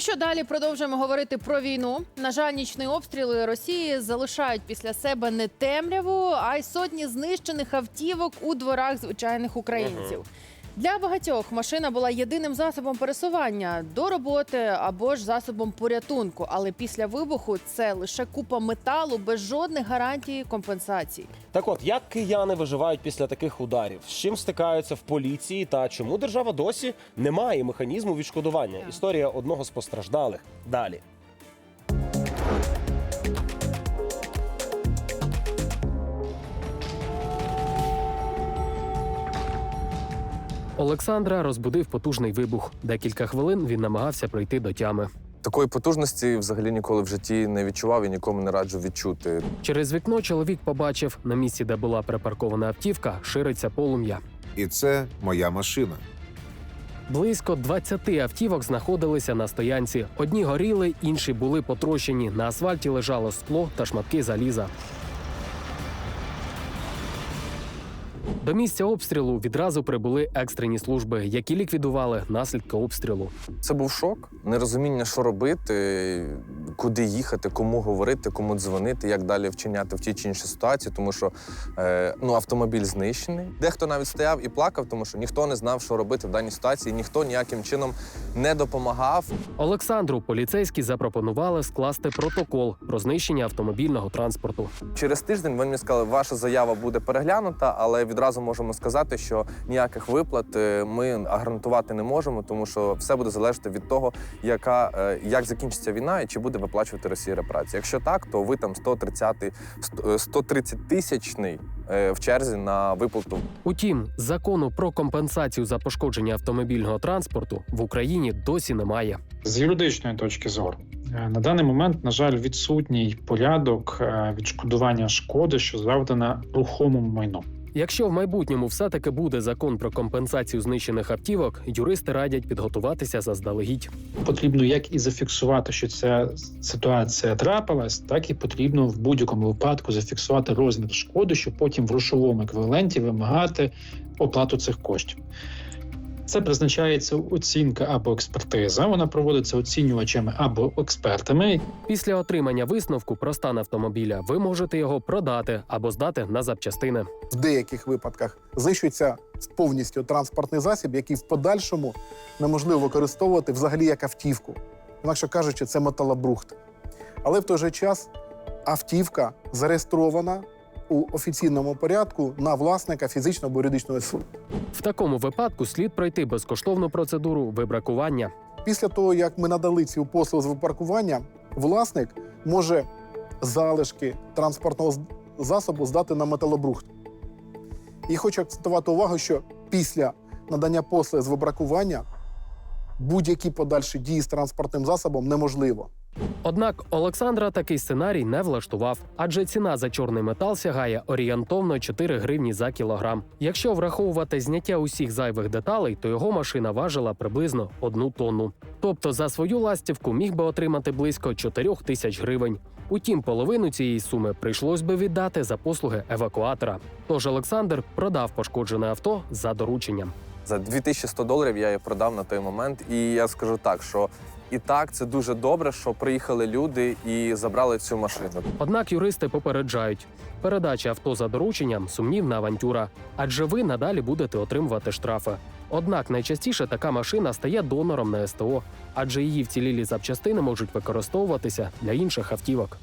Ну що далі продовжуємо говорити про війну. На жаль, нічні обстріли Росії залишають після себе не темряву, а й сотні знищених автівок у дворах звичайних українців. Для багатьох машина була єдиним засобом пересування до роботи або ж засобом порятунку. Але після вибуху це лише купа металу без жодних гарантій компенсацій. Так от, як кияни виживають після таких ударів? З чим стикаються в поліції та чому держава досі не має механізму відшкодування? Історія одного з постраждалих. Далі. Олександра розбудив потужний вибух. Декілька хвилин він намагався прийти до тями. Такої потужності взагалі ніколи в житті не відчував і нікому не раджу відчути. Через вікно чоловік побачив, на місці, де була припаркована автівка, шириться полум'я. І це моя машина. Близько 20 автівок знаходилися на стоянці. Одні горіли, інші були потрощені. На асфальті лежало скло та шматки заліза. До місця обстрілу відразу прибули екстрені служби, які ліквідували наслідки обстрілу. Це був шок, нерозуміння, що робити, куди їхати, кому говорити, кому дзвонити, як далі вчиняти в тій чи іншій ситуації, тому що е, ну, автомобіль знищений. Дехто навіть стояв і плакав, тому що ніхто не знав, що робити в даній ситуації, ніхто ніяким чином не допомагав. Олександру поліцейські запропонували скласти протокол про знищення автомобільного транспорту. Через тиждень вони мені сказали, ваша заява буде переглянута, але відразу можемо сказати, що ніяких виплат е, ми гарантувати не можемо, тому що все буде залежати від того, яка е, як закінчиться війна і чи буде виплачувати Росія репарації. Якщо так, то ви там 130 сто- е, 130 тисячний в черзі на виплату. Утім, закону про компенсацію за пошкодження автомобільного транспорту в Україні досі немає. З юридичної точки зору, е, на даний момент, на жаль, відсутній порядок е, відшкодування шкоди, що завдана рухомому майну. Якщо в майбутньому все-таки буде закон про компенсацію знищених автівок, юристи радять підготуватися заздалегідь. Потрібно як і зафіксувати, що ця ситуація трапилась, так і потрібно в будь-якому випадку зафіксувати розмір шкоди, щоб потім в грошовому еквіваленті вимагати оплату цих коштів. Це призначається оцінка або експертиза. Вона проводиться оцінювачами або експертами, Після отримання висновку про стан автомобіля ви можете його продати або здати на запчастини. в деяких випадках знищується повністю транспортний засіб, який в подальшому неможливо використовувати взагалі як автівку. Інакше кажучи, це металобрухт. Але в той же час автівка зареєстрована у офіційному порядку на власника фізичного або юридичного особи. В такому випадку слід пройти безкоштовну процедуру вибракування. Після того, як ми надали цю послугу з випаркування, власник може залишки транспортного засобу здати на металобрухт. І хочу акцентувати увагу, що після надання послуги з вибракування будь-які подальші дії з транспортним засобом неможливо. Однак Олександра такий сценарій не влаштував, адже ціна за чорний метал сягає орієнтовно 4 гривні за кілограм. Якщо враховувати зняття усіх зайвих деталей, то його машина важила приблизно одну тонну. Тобто за свою ластівку міг би отримати близько 4 тисяч гривень. Утім, половину цієї суми прийшлось би віддати за послуги евакуатора. Тож Олександр продав пошкоджене авто за дорученням. За 2100 доларів я її продав на той момент. І я скажу так, що і так це дуже добре, що приїхали люди і забрали цю машину. Однак юристи попереджають, передача авто за дорученням сумнівна авантюра, адже ви надалі будете отримувати штрафи. Однак найчастіше така машина стає донором на СТО, адже її вцілілі запчастини можуть використовуватися для інших автівок.